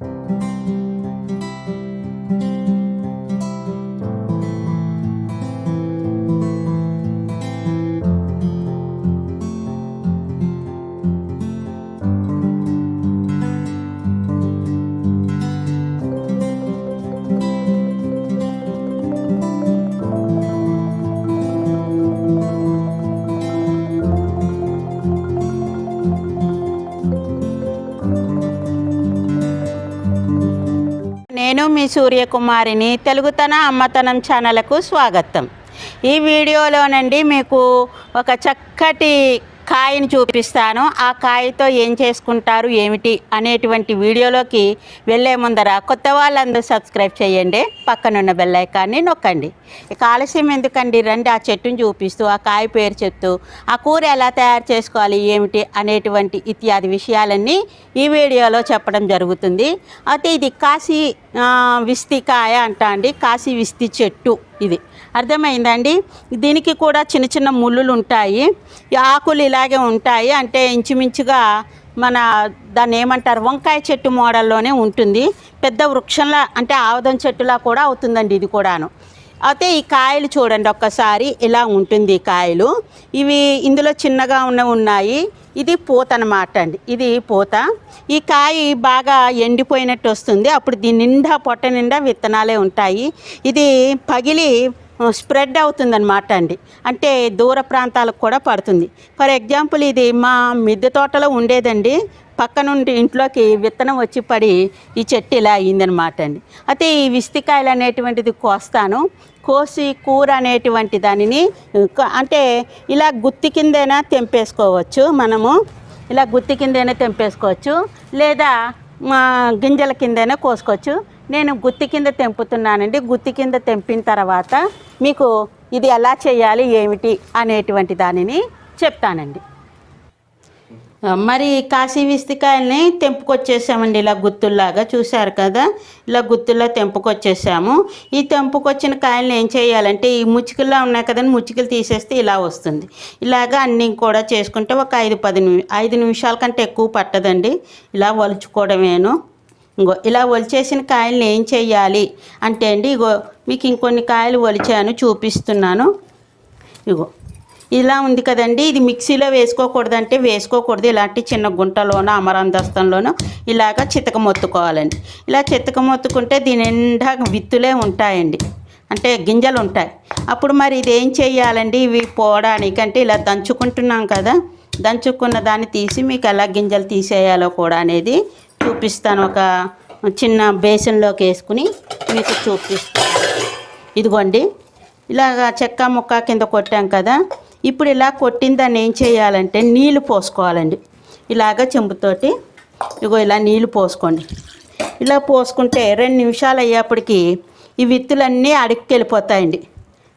నేను సూర్యకుమారిని తెలుగుతన అమ్మతనం ఛానల్కు స్వాగతం. ఈ వీడియోలోనండి మీకు ఒక చక్కటి కాయని చూపిస్తాను. ఆ కాయతో ఏం చేసుకుంటారు ఏమిటి అనేటువంటి వీడియోలోకి వెళ్ళే ముందర కొత్త వాళ్ళందరూ సబ్స్క్రైబ్ చేయండి. పక్కనున్న బెల్లైకాన్ని నొక్కండి. ఇక ఆలస్యం ఎందుకండి? రండి ఆ చెట్టుని చూపిస్తూ ఆ కాయ పేరు చెప్తూ ఆ కూర ఎలా తయారు చేసుకోవాలి ఏమిటి అనేటువంటి ఇత్యాది విషయాలన్నీ ఈ వీడియోలో చెప్పడం జరుగుతుంది. అయితే ఇది కాశీ విస్తి కాయ అంట అండి. కాశీ విస్తి చెట్టు ఇది. అర్థమైందండి? దీనికి కూడా చిన్న చిన్న ముళ్ళులు ఉంటాయి. ఈ ఆకులు ఇలాగే ఉంటాయి. అంటే ఇంచుమించుగా మన దాన్ని ఏమంటారు? వంకాయ చెట్టు మోడల్లోనే ఉంటుంది. పెద్ద వృక్షంలా అంటే ఆవదం చెట్టులా కూడా అవుతుందండి ఇది కూడాను. అయితే ఈ కాయలు చూడండి ఒక్కసారి. ఇలా ఉంటుంది ఈ కాయలు. ఇవి ఇందులో చిన్నగా ఉన్న ఉన్నాయి. ఇది పూత అనమాట అండి. ఇది పూత. ఈ కాయ బాగా ఎండిపోయినట్టు వస్తుంది. అప్పుడు దీని నిండా పొట్ట నిండా విత్తనాలే ఉంటాయి. ఇది పగిలి స్ప్రెడ్ అవుతుందన్నమాట అండి. అంటే దూర ప్రాంతాలకు కూడా పడుతుంది. ఫర్ ఎగ్జాంపుల్ ఇది మా మిద్దె తోటలో ఉండేదండి. పక్క నుండి ఇంట్లోకి విత్తనం వచ్చి పడి ఈ చెట్టు ఇలా అయ్యిందనమాట అండి. అయితే ఈ విస్తికాయలు అనేటువంటిది కోస్తాను. కోసి కూర అనేటువంటి దానిని అంటే ఇలా గుత్తి కిందైనా తెంపేసుకోవచ్చు మనము. ఇలా గుత్తి కిందైనా తెంపేసుకోవచ్చు. లేదా మా గింజల కిందైనా కోసుకోవచ్చు. నేను గుత్తి కింద తెంపుతున్నానండి. గుత్తి కింద తెంపిన తర్వాత మీకు ఇది ఎలా చేయాలి ఏమిటి అనేటువంటి దానిని చెప్తానండి. మరి కాశీ విస్తికాయల్ని తెంపుకొచ్చేసామండి ఇలా గుత్తుల్లాగా. చూశారు కదా? ఇలా గుత్తుల్లో తెంపుకొచ్చేసాము. ఈ తెంపుకొచ్చిన కాయల్ని ఏం చేయాలంటే ఈ ముచ్చుకల్లో ఉన్నాయి కదండి ముచ్చుకలు తీసేస్తే ఇలా వస్తుంది. ఇలాగా అన్నీ కూడా చేసుకుంటే ఒక ఐదు పది నిమి ఐదు నిమిషాల కంటే ఎక్కువ పట్టదండి. ఇలా వలుచుకోవడమేను. ఇంకో ఇలా ఒలిచేసిన కాయల్ని ఏం చేయాలి అంటే అండి ఇగో మీకు ఇంకొన్ని కాయలు ఒలిచాను చూపిస్తున్నాను. ఇగో ఇలా ఉంది కదండి ఇది మిక్సీలో వేసుకోకూడదంటే వేసుకోకూడదు. ఇలాంటి చిన్న గుంటలోనో అమరందస్తంలోనో ఇలాగ చితక మొత్తుకోవాలండి. ఇలా చితక మొత్తుకుంటే దీని నిండా విత్తులే ఉంటాయండి. అంటే గింజలు ఉంటాయి. అప్పుడు మరి ఇది ఏం చేయాలండి ఇవి పోవడానికి అంటే ఇలా దంచుకుంటున్నాం కదా దంచుకున్న దాన్ని తీసి మీకు ఎలా గింజలు తీసేయాలో కూడా అనేది చూపిస్తాను. ఒక చిన్న బేసన్లోకి వేసుకుని మీకు చూపిస్తాను. ఇదిగోండి. ఇలాగ చెక్క ముక్క కింద కొట్టాం కదా. ఇప్పుడు ఇలా కొట్టిన దాన్ని ఏం చేయాలంటే నీళ్ళు పోసుకోవాలండి. ఇలాగ చెంబుతోటి ఇగో ఇలా నీళ్ళు పోసుకోండి. ఇలా పోసుకుంటే రెండు నిమిషాలు అయ్యేప్పటికి ఈ విత్తులన్నీ అడుక్కి వెళ్ళిపోతాయండి.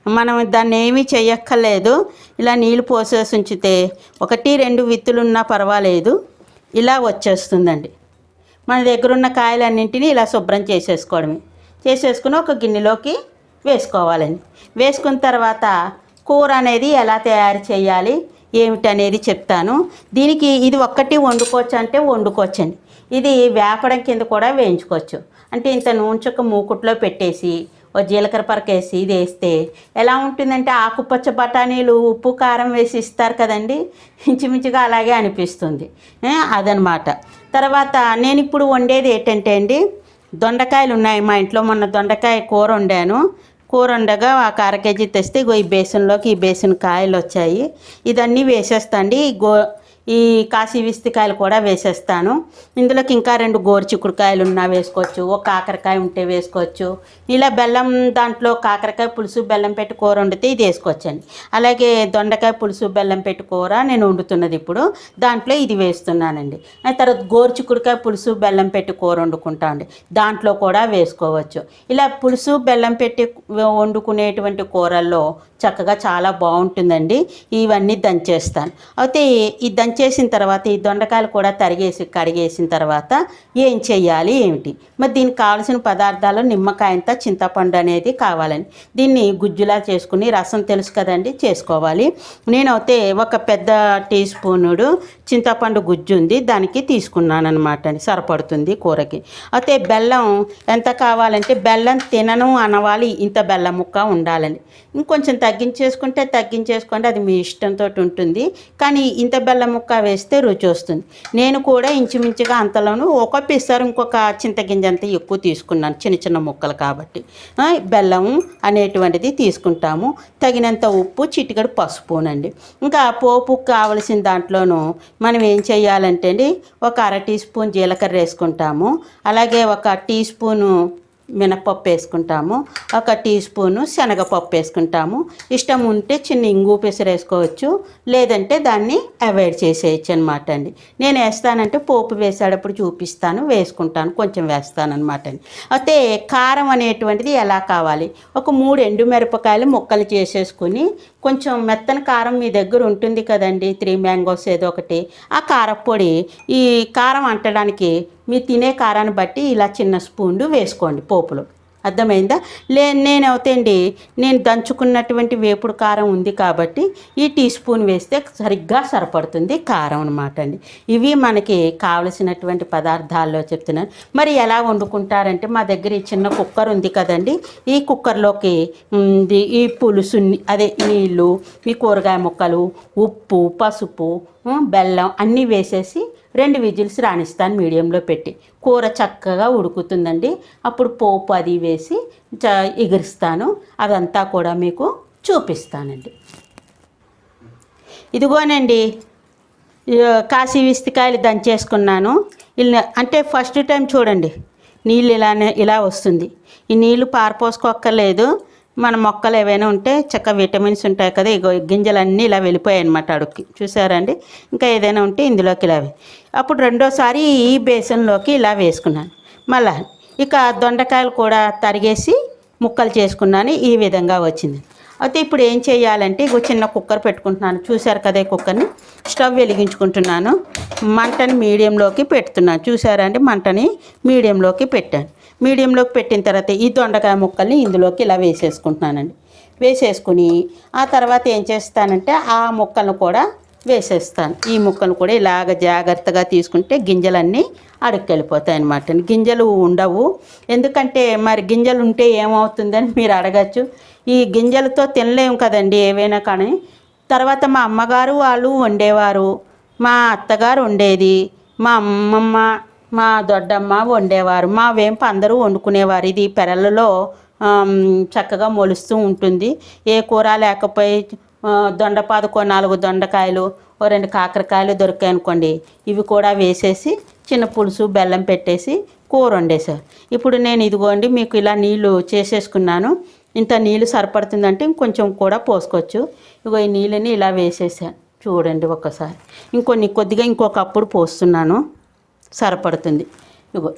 మనం దాన్ని ఏమీ చేయక్కర్లేదు ఇలా నీళ్ళు పోసేసి ఉంచితే ఒకటి రెండు విత్తులు ఉన్నా పర్వాలేదు. ఇలా వచ్చేస్తుందండి. మన దగ్గర ఉన్న కాయలన్నింటినీ ఇలా శుభ్రం చేసేసుకోవడమే. చేసేసుకుని ఒక గిన్నెలోకి వేసుకోవాలండి. వేసుకున్న తర్వాత కూర అనేది ఎలా తయారు చేయాలి ఏమిటనేది చెప్తాను. దీనికి ఇది ఒక్కటి వండుకోవచ్చు అంటే వండుకోవచ్చండి. ఇది వేపడం కింద కూడా వేయించుకోవచ్చు. అంటే ఇంత నూనె చుక్క మూకుట్లో పెట్టేసి ఓ జీలకర్ర పరకేసి ఇది వేస్తే ఎలా ఉంటుందంటే ఆకుపచ్చ బఠానీలు ఉప్పు కారం వేసి ఇస్తారు కదండి. ఇంచుమించుగా అలాగే అనిపిస్తుంది. అదనమాట. తర్వాత నేను ఇప్పుడు వండేది ఏంటంటే అండి దొండకాయలు ఉన్నాయి మా ఇంట్లో. మొన్న దొండకాయ కూర వండాను. కూర వండగా ఒక అర కేజీ తెస్తే ఇగో ఈ బేసన్లోకి ఈ బేసన్ కాయలు వచ్చాయి. ఇదన్నీ వేసేస్తాండి గో ఈ కాశీ విస్తికాయలు కూడా వేసేస్తాను. ఇందులోకి ఇంకా రెండు గోరు చిక్కుడుకాయలు ఉన్నా వేసుకోవచ్చు ఒక కాకరకాయ ఉంటే వేసుకోవచ్చు. ఇలా బెల్లం దాంట్లో కాకరకాయ పులుసు బెల్లం పెట్టి కూర వండితే ఇది వేసుకోవచ్చండి. అలాగే దొండకాయ పులుసు బెల్లం పెట్టి కూర నేను వండుతున్నది ఇప్పుడు దాంట్లో ఇది వేస్తున్నానండి. ఆ తర్వాత గోరు చిక్కుడుకాయ పులుసు బెల్లం పెట్టి కూర వండుకుంటామండి. దాంట్లో కూడా వేసుకోవచ్చు. ఇలా పులుసు బెల్లం పెట్టి వండుకునేటువంటి కూరల్లో చక్కగా చాలా బాగుంటుందండి. ఇవన్నీ దంచేస్తాను. అయితే ఈ దంచ చేసిన తర్వాత ఈ దొండకాయలు కూడా తరిగేసి కడిగేసిన తర్వాత ఏం చేయాలి ఏమిటి? మరి దీనికి కావాల్సిన పదార్థాలు నిమ్మకాయంత చింతపండు అనేది కావాలని దీన్ని గుజ్జులా చేసుకుని రసం తెలుసు కదండి చేసుకోవాలి. నేనైతే ఒక పెద్ద టీ స్పూనుడు చింతపండు గుజ్జు ఉంది దానికి తీసుకున్నాను అనమాట అండి. సరిపడుతుంది కూరకి. అయితే బెల్లం ఎంత కావాలంటే బెల్లం తినను అనవాలి ఇంత బెల్లం ముక్క ఉండాలని. ఇంకొంచెం తగ్గించేసుకుంటే తగ్గించేసుకోండి అది మీ ఇష్టంతో ఉంటుంది. కానీ ఇంత బెల్లం ముక్క వేస్తే రుచి వస్తుంది. నేను కూడా ఇంచుమించుగా అంతలోనూ ఒక పిసరు ఇంకొక చింతగింజ అంత ఎక్కువ తీసుకున్నాను చిన్న చిన్న ముక్కలు కాబట్టి. బెల్లం అనేటువంటిది తీసుకుంటాము. తగినంత ఉప్పు చిటికడు పసుపునండి ఇంకా పోపు కావలసిన దాంట్లోనూ మనం ఏం చేయాలంటే అండి ఒక అర టీ స్పూన్ జీలకర్ర వేసుకుంటాము. అలాగే ఒక టీ స్పూను మినపప్పు వేసుకుంటాము ఒక టీ స్పూను శనగపప్పు వేసుకుంటాము. ఇష్టం ఉంటే చిన్న ఇంగు పెసరు వేసుకోవచ్చు లేదంటే దాన్ని అవాయిడ్ చేసేయచ్చు అనమాట అండి. నేను వేస్తానంటే పోపు వేసేటప్పుడు చూపిస్తాను వేసుకుంటాను కొంచెం వేస్తాను అనమాట అండి. అయితే కారం అనేటువంటిది ఎలా కావాలి? ఒక మూడు ఎండు మిరపకాయలు ముక్కలు చేసేసుకుని కొంచెం మెత్తని కారం మీ దగ్గర ఉంటుంది కదండి త్రీ మ్యాంగోస్ ఏదో ఒకటి. ఆ కారపొడి ఈ కారం అంటడానికి మీరు తినే కారాన్ని బట్టి ఇలా చిన్న స్పూన్లు వేసుకోండి పోపులో. అర్థమైందా? లే నేనవుతాండి నేను దంచుకున్నటువంటి వేపుడు కారం ఉంది కాబట్టి ఈ టీ స్పూన్ వేస్తే సరిగ్గా సరిపడుతుంది కారం అనమాట అండి. ఇవి మనకి కావలసినటువంటి పదార్థాల్లో చెప్తున్నాను. మరి ఎలా వండుకుంటారంటే మా దగ్గర ఈ చిన్న కుక్కర్ ఉంది కదండి. ఈ కుక్కర్లోకి ఈ పులుసు అదే నీళ్ళు ఈ కూరగాయ ముక్కలు ఉప్పు పసుపు బెల్లం అన్నీ వేసేసి రెండు విజిల్స్ రాణిస్తాను మీడియంలో పెట్టి. కూర చక్కగా ఉడుకుతుందండి. అప్పుడు పోపు అది వేసి చ ఎగిరిస్తాను. అదంతా కూడా మీకు చూపిస్తానండి. ఇదిగోనండి. కాశీ విస్తికాయలు దంచేసుకున్నాను. ఇలా అంటే ఫస్ట్ టైం చూడండి. నీళ్ళు ఇలానే ఇలా వస్తుంది. ఈ నీళ్ళు పారపోసుకోక్కర్లేదు. మన మొక్కలు ఏవైనా ఉంటే చక్క విటమిన్స్ ఉంటాయి కదా ఇగో గింజలన్నీ ఇలా వెళ్ళిపోయాయి అనమాట అడుక్కి. చూసారండి? ఇంకా ఏదైనా ఉంటే ఇందులోకి ఇలా అప్పుడు రెండోసారి ఈ బేసన్లోకి ఇలా వేసుకున్నాను. మళ్ళా ఇక దొండకాయలు కూడా తరిగేసి ముక్కలు చేసుకున్నాను ఈ విధంగా వచ్చింది. అయితే ఇప్పుడు ఏం చేయాలంటే ఇగో చిన్న కుక్కర్ పెట్టుకుంటున్నాను. చూశారు కదా ఈ కుక్కర్ని? స్టవ్ వెలిగించుకుంటున్నాను. మంటని మీడియంలోకి పెడుతున్నాను. చూసారా అండి? మంటని మీడియంలోకి పెట్టాను. మీడియంలోకి పెట్టిన తర్వాత ఈ దొండకాయ ముక్కల్ని ఇందులోకి ఇలా వేసేసుకుంటున్నానండి. వేసేసుకుని ఆ తర్వాత ఏం చేస్తానంటే ఆ ముక్కలను కూడా వేసేస్తాను. ఈ ముక్కను కూడా ఇలాగ జాగ్రత్తగా తీసుకుంటే గింజలన్నీ అడుక్కెళ్ళిపోతాయి అన్నమాట గింజలు ఉండవు. ఎందుకంటే మరి గింజలు ఉంటే ఏమవుతుందని మీరు అడగచ్చు. ఈ గింజలతో తినలేము కదండి ఏవైనా కానీ. తర్వాత మా అమ్మగారు వాళ్ళు వండేవారు. మా అత్తగారు వండేది. మా అమ్మమ్మ మా దొడ్డమ్మ వండేవారు. మావేం అందరూ వండుకునేవారు. ఇది పెరలలో చక్కగా మొలుస్తూ ఉంటుంది. ఏ కూర లేకపోయి దొండపాదుకో దొండపాదకో నాలుగు దొండకాయలు ఓ రెండు కాకరకాయలు దొరికాయి అనుకోండి. ఇవి కూడా వేసేసి చిన్న పులుసు బెల్లం పెట్టేసి కూర వండేశారు. ఇప్పుడు నేను ఇదిగోండి మీకు ఇలా నీళ్ళు చేసేసుకున్నాను. ఇంత నీళ్ళు సరిపడుతుందంటే ఇంకొంచెం కూడా పోసుకోవచ్చు. ఇగో ఈ నీళ్ళని ఇలా వేసేసాను చూడండి ఒక్కసారి. ఇంకొన్ని కొద్దిగా ఇంకొకప్పుడు పోస్తున్నాను. సరిపడుతుంది. ఇగో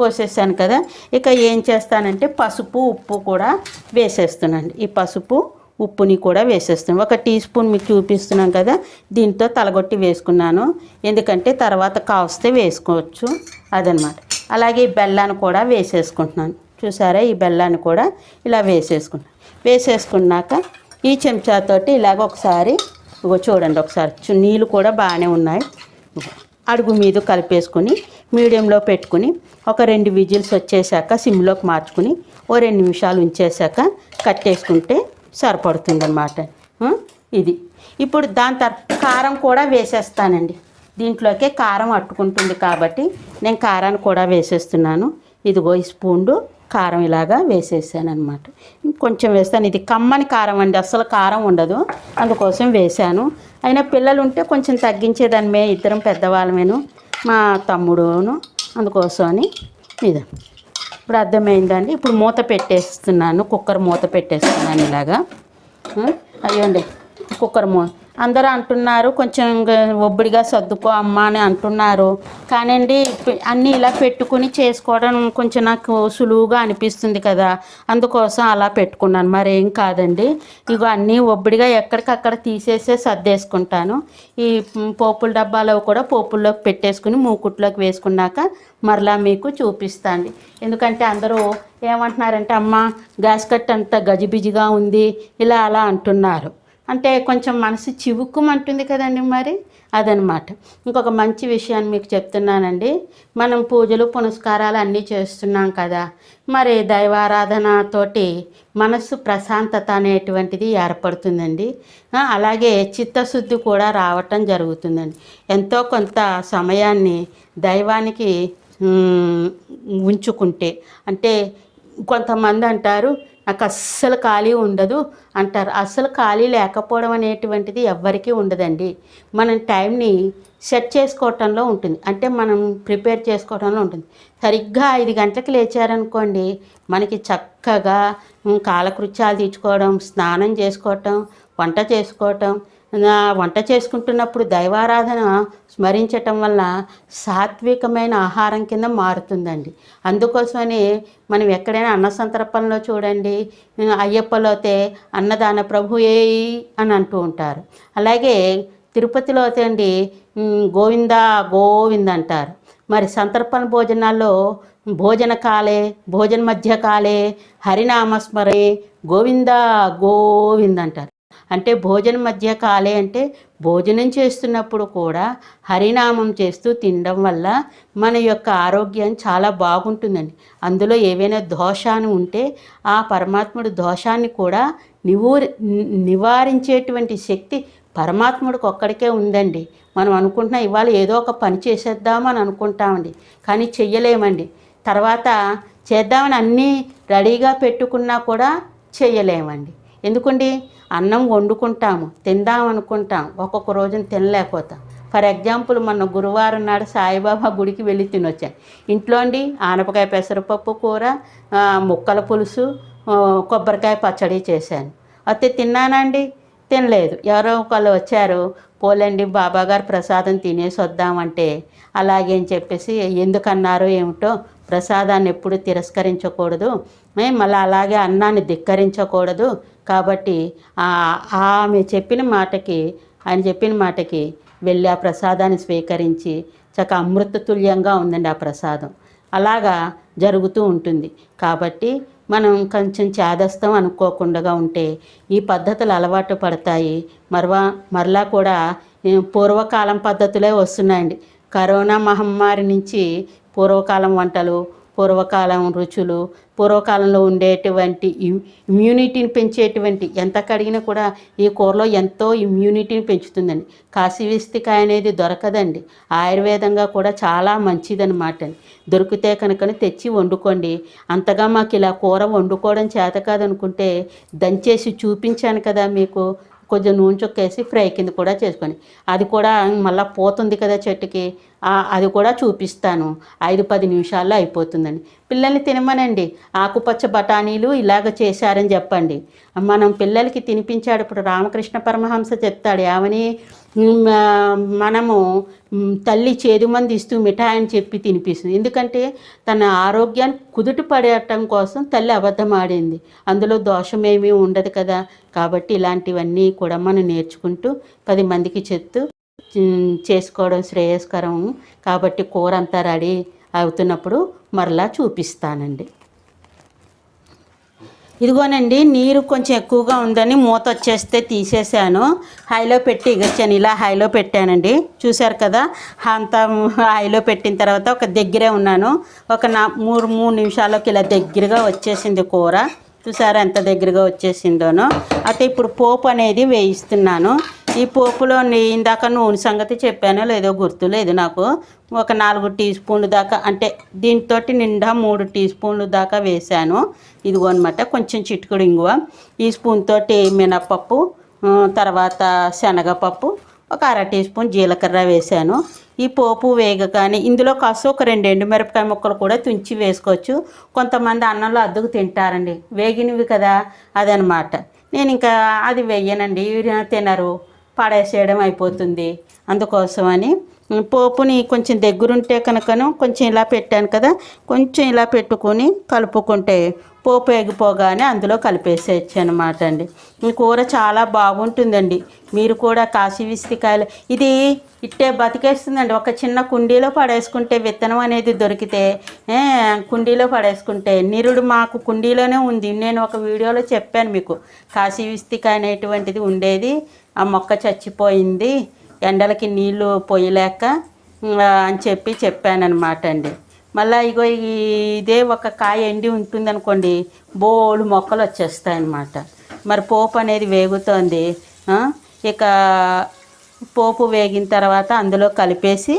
పోసేసాను కదా. ఇక ఏం చేస్తానంటే పసుపు ఉప్పు కూడా వేసేస్తున్నాను. ఈ పసుపు ఉప్పుని కూడా వేసేస్తున్నాను. ఒక టీ స్పూన్ మీకు చూపిస్తున్నాం కదా. దీంతో తలగొట్టి వేసుకున్నాను. ఎందుకంటే తర్వాత కావస్తే వేసుకోవచ్చు అదనమాట. అలాగే ఈ బెల్లాన్ని కూడా వేసేసుకుంటున్నాను. చూసారా? ఈ బెల్లాన్ని కూడా ఇలా వేసేసుకున్నాను. వేసేసుకున్నాక ఈ చెంచాతోటి ఇలాగ ఒకసారి ఇగో చూడండి ఒకసారి. నీళ్ళు కూడా బాగానే ఉన్నాయి. అడుగు మీద కలిపేసుకుని మీడియంలో పెట్టుకుని ఒక రెండు విజిల్స్ వచ్చేసాక సిమ్లోకి మార్చుకుని ఓ రెండు నిమిషాలు ఉంచేసాక కట్టేసుకుంటే సరిపడుతుందన్నమాట. ఇది. ఇప్పుడు దాని తర్వాత కారం కూడా వేసేస్తానండి. దీంట్లోకే కారం అట్టుకుంటుంది కాబట్టి నేను కారాన్ని కూడా వేసేస్తున్నాను. ఇదిగో ఈ స్పూన్లు కారం ఇలాగా వేసేసాను అనమాట కొంచెం వేస్తాను. ఇది కమ్మని కారం అండి. అస్సలు కారం ఉండదు. అందుకోసం వేశాను. అయినా పిల్లలు ఉంటే కొంచెం తగ్గించేదాన్ని మే ఇద్దరం పెద్దవాళ్ళమేను. మా తమ్ముడును అందుకోసమని ఇది ఇప్పుడు అర్థమైందండి. ఇప్పుడు మూత పెట్టేస్తున్నాను కుక్కర్ మూత పెట్టేస్తున్నాను ఇలాగా. అయ్యండి కుక్కర్ మూ అందరూ అంటున్నారు కొంచెం ఒబ్బడిగా సర్దుకో అమ్మ అని అంటున్నారు. కానండి అన్నీ ఇలా పెట్టుకుని చేసుకోవడం కొంచెం నాకు సులువుగా అనిపిస్తుంది కదా. అందుకోసం అలా పెట్టుకున్నాను. మరేం కాదండి. ఇగో అన్నీ ఒబ్బడిగా ఎక్కడికక్కడ తీసేసే సర్దేసుకుంటాను. ఈ పోపుల డబ్బాలో కూడా పోపుల్లోకి పెట్టేసుకుని మూకుట్లోకి వేసుకున్నాక మరలా మీకు చూపిస్తాను ఎందుకంటే అందరూ ఏమంటున్నారంటే అమ్మ గ్యాస్ కట్ అంత గజిబిజిగా ఉంది. ఇలా అలా అంటున్నారు. అంటే కొంచెం మనసు చివుక్కుమంటుంది కదండి మరి? అదనమాట. ఇంకొక మంచి విషయాన్ని మీకు చెప్తున్నానండి. మనం పూజలు పునస్కారాలు అన్నీ చేస్తున్నాం కదా. మరి దైవారాధనతోటి మనస్సు ప్రశాంతత అనేటువంటిది ఏర్పడుతుందండి. అలాగే చిత్తశుద్ధి కూడా రావటం జరుగుతుందండి. ఎంతో కొంత సమయాన్ని దైవానికి ఉంచుకుంటే అంటే కొంతమంది అంటారు నాకు అస్సలు ఖాళీ ఉండదు అంటారు. అస్సలు ఖాళీ లేకపోవడం అనేటువంటిది ఎవ్వరికీ ఉండదండి. మనం టైంని సెట్ చేసుకోవటంలో ఉంటుంది. అంటే మనం ప్రిపేర్ చేసుకోవటంలో ఉంటుంది. సరిగ్గా ఐదు గంటలకు లేచారనుకోండి మనకి చక్కగా కాలకృత్యాలు తీర్చుకోవడం స్నానం చేసుకోవటం వంట చేసుకోవటం. వంట చేసుకుంటున్నప్పుడు దైవారాధన స్మరించటం వల్ల సాత్వికమైన ఆహారం కింద మారుతుందండి. అందుకోసమని మనం ఎక్కడైనా అన్న సంతర్పణలో చూడండి. అయ్యప్పలో అయితే అన్నదాన ప్రభుయే అని అంటూ ఉంటారు. అలాగే తిరుపతిలో అయితే అండి గోవిందా గోవింద గోవింద అంటారు. మరి సంతర్పణ భోజనాల్లో భోజన కాలే భోజన మధ్య కాలే హరినామస్మరే గోవింద గోవింద అంటారు. అంటే భోజన మధ్య కాలే అంటే భోజనం చేస్తున్నప్పుడు కూడా హరినామం చేస్తూ తినడం వల్ల మన యొక్క ఆరోగ్యం చాలా బాగుంటుందండి. అందులో ఏవైనా దోషాన్ని ఉంటే ఆ పరమాత్ముడు దోషాన్ని కూడా నివూరి నివారించేటువంటి శక్తి పరమాత్ముడికి ఒక్కడికే ఉందండి. మనం అనుకుంటున్నాం ఇవాళ ఏదో ఒక పని చేసేద్దామని అనుకుంటామండి. కానీ చెయ్యలేమండి. తర్వాత చేద్దామని అన్నీ రెడీగా పెట్టుకున్నా కూడా చెయ్యలేమండి. ఎందుకండి? అన్నం వండుకుంటాము తిందాం అనుకుంటాం ఒక్కొక్క రోజున తినలేకపోతాం. ఫర్ ఎగ్జాంపుల్ మొన్న గురువారం నాడు సాయిబాబా గుడికి వెళ్ళి తినొచ్చాను ఇంట్లో అండి ఆనపకాయ పెసరపప్పు కూర ముక్కల పులుసు కొబ్బరికాయ పచ్చడి చేశాను. అయితే తిన్నానండి తినలేదు. ఎవరో ఒకళ్ళు వచ్చారు పోలేండి బాబాగారు ప్రసాదం తినేసి వద్దామంటే అలాగే అని చెప్పేసి ఎందుకన్నారో ఏమిటో ప్రసాదాన్ని ఎప్పుడు తిరస్కరించకూడదు. మళ్ళీ అలాగే అన్నాన్ని ధిక్కరించకూడదు. కాబట్టి ఆ- ఆమె చెప్పిన మాటకి ఆయన చెప్పిన మాటకి వెళ్ళి ఆ ప్రసాదాన్ని స్వీకరించి చక్క అమృతతుల్యంగా ఉందండి ఆ ప్రసాదం. అలాగా జరుగుతూ ఉంటుంది. కాబట్టి మనం కొంచెం చేదస్తం అనుకోకుండా ఉంటే ఈ పద్ధతులు అలవాటు పడతాయి. మరవా మరలా కూడా పూర్వకాలం పద్ధతులే వస్తున్నాయండి. కరోనా మహమ్మారి నుంచి పూర్వకాలం వంటలు పూర్వకాలం రుచులు పూర్వకాలంలో ఉండేటువంటి ఇమ్యూనిటీని పెంచేటువంటి ఎంత కడిగినా కూడా ఈ కూరలో ఎంతో ఇమ్యూనిటీని పెంచుతుందండి. కాశీవిస్తికాయ అనేది దొరకదండి. ఆయుర్వేదంగా కూడా చాలా మంచిదన్నమాట అండి. దొరికితే కనుక తెచ్చి వండుకోండి. అంతగా మాకు ఇలా కూర వండుకోవడం చేత కాదనుకుంటే దంచేసి చూపించాను కదా మీకు. కొంచెం నూనె చొక్కేసి ఫ్రై కింద కూడా చేసుకోండి. అది కూడా మళ్ళీ పోతుంది కదా చెట్టుకి. అది కూడా చూపిస్తాను. ఐదు పది నిమిషాల్లో అయిపోతుందండి. పిల్లల్ని తినమనండి. ఆకుపచ్చ బఠానీలు ఇలాగ చేశారని చెప్పండి. మనం పిల్లలకి తినిపించాడు ఇప్పుడు రామకృష్ణ పరమహంస చెప్తాడు ఏమని? మనము తల్లి చేదు మంది ఇస్తూ మిఠాయి అని చెప్పి తినిపిస్తుంది. ఎందుకంటే తన ఆరోగ్యాన్ని కుదుట పడేయటం కోసం తల్లి అబద్ధం ఆడింది అందులో దోషమేమీ ఉండదు కదా. కాబట్టి ఇలాంటివన్నీ కూడా మనం నేర్చుకుంటూ పది మందికి చెప్తూ చేసుకోవడం శ్రేయస్కరం. కాబట్టి కూర అంతా రెడీ అవుతున్నప్పుడు మరలా చూపిస్తానండి. ఇదిగోనండి నీరు కొంచెం ఎక్కువగా ఉందని మూత వచ్చేస్తే తీసేసాను. హైలో పెట్టి ఇగచ్చాను ఇలా హైలో పెట్టానండి. చూశారు కదా అంతా హైలో పెట్టిన తర్వాత ఒక దగ్గరే ఉన్నాను. ఒక నా మూడు మూడు నిమిషాలకి ఇలా దగ్గరగా వచ్చేసింది కూర. చూసారా ఎంత దగ్గరగా వచ్చేసిందోనో. అయితే ఇప్పుడు పోపు అనేది వేయిస్తున్నాను. ఈ పోపులో ఇందాక నూనె సంగతి చెప్పానో లేదో గుర్తు లేదు నాకు. ఒక నాలుగు టీ స్పూన్లు దాకా అంటే దీంతో నిండా మూడు టీ స్పూన్లు దాకా వేసాను ఇదిగో అనమాట కొంచెం చిటికెడు ఇంగువ ఈ స్పూన్ తోటి మినపప్పు తర్వాత శనగపప్పు ఒక అర టీ స్పూన్ జీలకర్ర వేసాను ఈ పోపు వేగగానే ఇందులో కాస్త ఒక రెండు ఎండుమిరపకాయ ముక్కలు కూడా తుంచి వేసుకోవచ్చు. కొంతమంది అన్నంలో అద్దుకు తింటారండి వేగినవి కదా అదనమాట నేను ఇంకా అది వెయ్యనండి తినరు. పడేసేయడం అయిపోతుంది. అందుకోసమని పోపుని కొంచెం దగ్గరుంటే కనుకను కొంచెం ఇలా పెట్టాను కదా కొంచెం ఇలా పెట్టుకొని కలుపుకుంటే పోపు ఎగిపోగానే అందులో కలిపేసేయచ్చు అనమాట అండి. ఈ కూర చాలా బాగుంటుందండి. మీరు కూడా కాశీ విస్తికాయలు ఇది ఇట్టే బతికేస్తుందండి. ఒక చిన్న కుండీలో పడేసుకుంటే విత్తనం అనేది దొరికితే కుండీలో పడేసుకుంటే నిరుడు మాకు కుండీలోనే ఉంది. నేను ఒక వీడియోలో చెప్పాను మీకు కాశీ విస్తికాయ అనేటువంటిది ఉండేది. ఆ మొక్క చచ్చిపోయింది ఎండలకి నీళ్ళు పోయలేక అని చెప్పి చెప్పానమాట అండి మళ్ళీ ఇగో ఈ- ఇదే ఒక కాయ ఎండి ఉంటుంది అనుకోండి బోలు మొక్కలు వచ్చేస్తాయి అన్నమాట మరి పోపు అనేది వేగుతోంది ఇక పోపు వేగిన తర్వాత అందులో కలిపేసి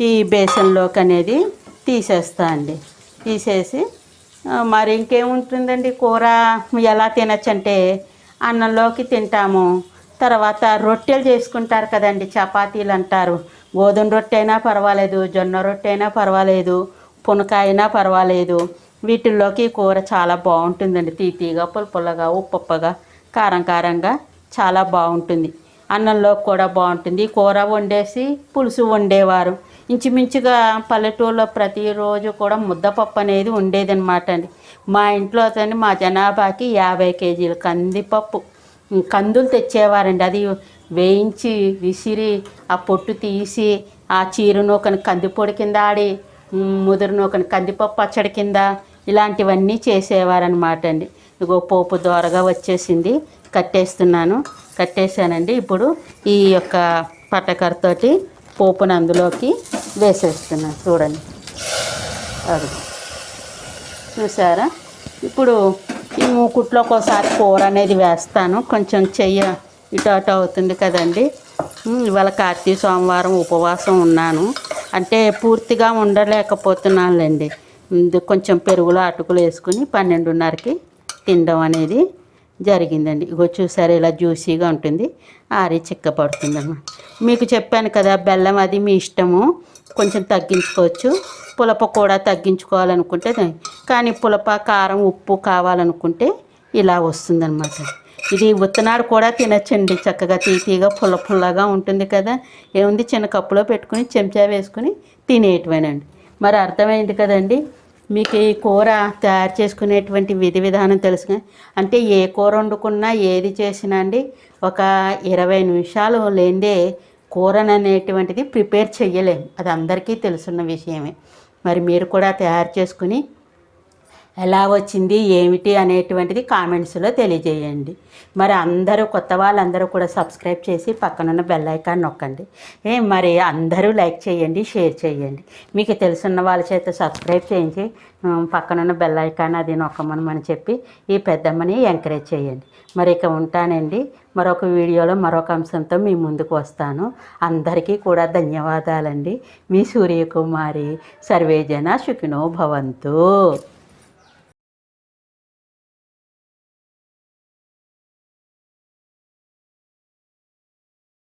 ఈ బేసన్లోకి అనేది తీసేస్తా అండి. తీసేసి మరి ఇంకేముంటుందండి కూర? ఎలా తినచ్చంటే అన్నంలోకి తింటాము తర్వాత రొట్టెలు చేసుకుంటారు కదండి చపాతీలు అంటారు. గోధుమ రొట్టె అయినా పర్వాలేదు జొన్న రొట్టె అయినా పర్వాలేదు పునకాయ అయినా పర్వాలేదు. వీటిల్లోకి కూర చాలా బాగుంటుందండి తీతీగా పుల్ల పుల్లగా కారం కారంగా చాలా బాగుంటుంది. అన్నంలో కూడా బాగుంటుంది. ఈ కూర వండేసి పులుసు వండేవారు. ఇంచుమించుగా పల్లెటూరులో ప్రతిరోజు కూడా ముద్దపప్పు అనేది ఉండేదన్నమాట అండి. మా ఇంట్లో మా జనాభాకి యాభై కేజీలు కందిపప్పు. కందులు తెచ్చేవారండి. అది వేయించి విసిరి ఆ పొట్టు తీసి ఆ చీరను నూకని కందిపొడి కింద ఆడి ముదురును ముదురు నూకని కందిపప్పు పచ్చడి కింద ఇలాంటివన్నీ చేసేవారనమాట అండి. ఇగో పోపు దోరగా వచ్చేసింది. కట్టేస్తున్నాను. కట్టేశానండి. ఇప్పుడు ఈ యొక్క పటకరతోటి పోపును అందులోకి వేసేస్తున్నాను. చూడండి. అది చూసారా? ఇప్పుడు ఈ మూకుట్లో ఒకసారి కూర అనేది వేస్తాను. కొంచెం చెయ్య ఇటు అటు అవుతుంది కదండి. ఇవాళ కార్తీక సోమవారం ఉపవాసం ఉన్నాను. అంటే పూర్తిగా ఉండలేకపోతున్నానులేండి. కొంచెం పెరుగులో అటుకులు వేసుకుని పన్నెండున్నరకి తినడం అనేది జరిగిందండి. ఇగో చూసారు ఇలా జ్యూసీగా ఉంటుంది. ఆరి చిక్క పడుతుందన్నమాట. మీకు చెప్పాను కదా బెల్లం అది మీ ఇష్టము. కొంచెం తగ్గించుకోవచ్చు. పులప కూడా తగ్గించుకోవాలనుకుంటే కానీ పులప కారం ఉప్పు కావాలనుకుంటే ఇలా వస్తుందన్నమాట. ఇది ఉత్తనాడు కూడా తినచ్చండి. చక్కగా తీతీగా పుల్ల పుల్లగా ఉంటుంది కదా. ఏముంది? చిన్న కప్పులో పెట్టుకుని చెంచా వేసుకుని తినేయటమేనండి మరి అర్థమైంది కదండి? మీకు ఈ కూర తయారు చేసుకునేటువంటి విధి విధానం తెలుసు అంటే ఏ కూర వండుకున్నా ఏది చేసినా అండి ఒక ఇరవై నిమిషాలు లేదే కూరను అనేటువంటిది ప్రిపేర్ చేయలేము అది అందరికీ తెలుసున్న విషయమే. మరి మీరు కూడా తయారు చేసుకుని ఎలా వచ్చింది ఏమిటి అనేటువంటిది కామెంట్స్లో తెలియజేయండి. మరి అందరూ కొత్త వాళ్ళందరూ కూడా సబ్స్క్రైబ్ చేసి పక్కనున్న బెల్ ఐకాన్ నొక్కండి. ఏ మరి అందరూ లైక్ చేయండి షేర్ చేయండి. మీకు తెలుసున్న వాళ్ళ చేత సబ్స్క్రైబ్ చేయించి పక్కనున్న బెల్ ఐకాన్ అది నొక్కమని చెప్పి ఈ పెద్దమ్మని ఎంకరేజ్ చేయండి. మరి ఇక ఉంటానండి. మరొక వీడియోలో మరొక అంశంతో మీ ముందుకు వస్తాను. అందరికీ కూడా ధన్యవాదాలండి. మీ సూర్యకుమారి సర్వేజన సుఖినో భవంతు.